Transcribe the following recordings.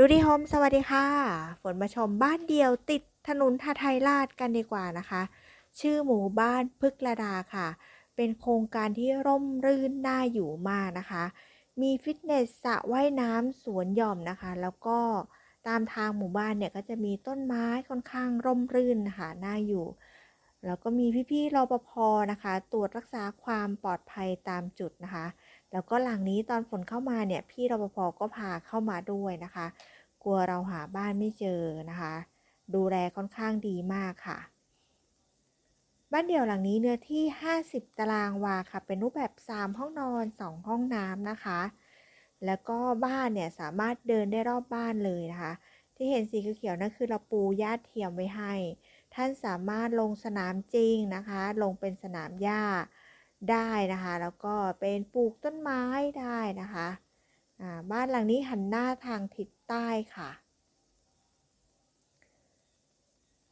ดูดีโฮมสวัสดีค่ะ ฝนมาชมบ้านเดียวติดถนนท่าไทยราชกันดีกว่านะคะ ชื่อหมู่บ้านพึกระดาค่ะ เป็นโครงการที่ร่มรื่นน่าอยู่มากนะคะ มีฟิตเนสสระว่ายน้ำสวนหย่อมนะคะ แล้วก็ตามทางหมู่บ้านเนี่ยก็จะมีต้นไม้ค่อนข้างร่มรื่นนะคะน่าอยู่ แล้วก็มีพี่ๆรปภนะคะ ตรวจรักษาความปลอดภัยตามจุดนะคะ แล้วก็หลังนี้ตอนฝนเข้ามาเนี่ยพี่รปภก็พาเข้ามาด้วยนะคะ กลัวเราหาบ้านไม่เจอนะคะ ดูแลค่อนข้างดีมากค่ะ บ้านเดี่ยวหลังนี้เนื้อที่ 50 ตารางวาค่ะ เป็นรูปแบบ 3 ห้องนอน 2 ห้องน้ำนะคะ แล้วก็บ้านเนี่ยสามารถเดินได้รอบบ้านเลยนะคะ ที่เห็นสีเขียวๆนั่นคือเราปูหญ้าเทียมไว้ให้ ท่านสามารถลงสนามจริงนะคะ ลงเป็นสนามหญ้า ได้นะคะ แล้วก็เป็นปลูกต้นไม้ได้นะคะบ้านหลังนี้หันหน้าทางทิศใต้ค่ะ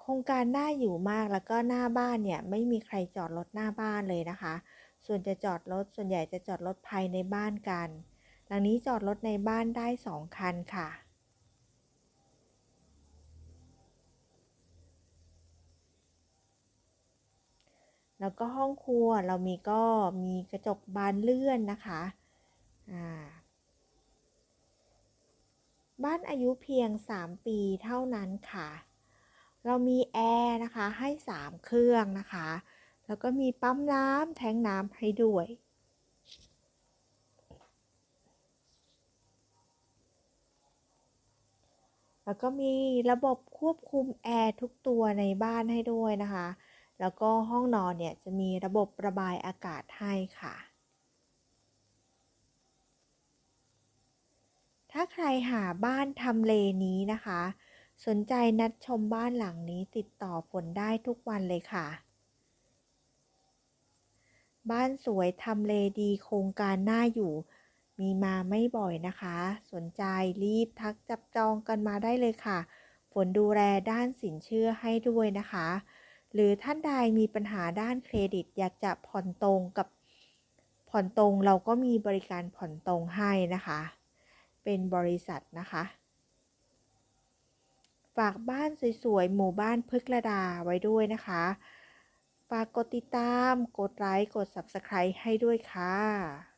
โครงการน่าอยู่มากแล้วก็หน้าบ้านเนี่ยไม่มีใครจอดรถหน้าบ้านเลยนะคะ ส่วนจะจอดรถส่วนใหญ่จะจอดรถภายในบ้านกัน หลังนี้จอดรถในบ้านได้สองคันค่ะ แล้วก็ห้องครัวเรามีก็มีกระจกบานเลื่อนนะคะบ้านอายุเพียง 3 ปีเท่านั้นค่ะ เรามีแอร์นะคะให้ 3 เครื่องนะคะ แล้วก็มีปั๊มน้ำแทงน้ำให้ด้วยแล้วก็มีระบบควบคุมแอร์ทุกตัวในบ้านให้ด้วยนะคะ แล้วก็ห้องนอนเนี่ยจะมีระบบระบายอากาศให้ค่ะ ถ้าใครหาบ้านทำเลนี้นะคะ สนใจนัดชมบ้านหลังนี้ติดต่อฝนได้ทุกวันเลยค่ะ บ้านสวยทำเลดีโครงการน่าอยู่ มีมาไม่บ่อยนะคะ สนใจรีบทักจับจองกันมาได้เลยค่ะ ฝนดูแลด้านสินเชื่อให้ด้วยนะคะ หรือท่านใดมีปัญหาด้านเครดิต อยากจะผ่อนตรงกับผ่อนตรงเราก็มีบริการผ่อนตรงให้นะคะ เป็นบริษัทนะคะ ฝากบ้านสวยๆหมู่บ้านพึกระดาไว้ด้วยนะคะ ฝากกดติดตาม กดไลค์ กด Subscribe ให้ด้วยค่ะ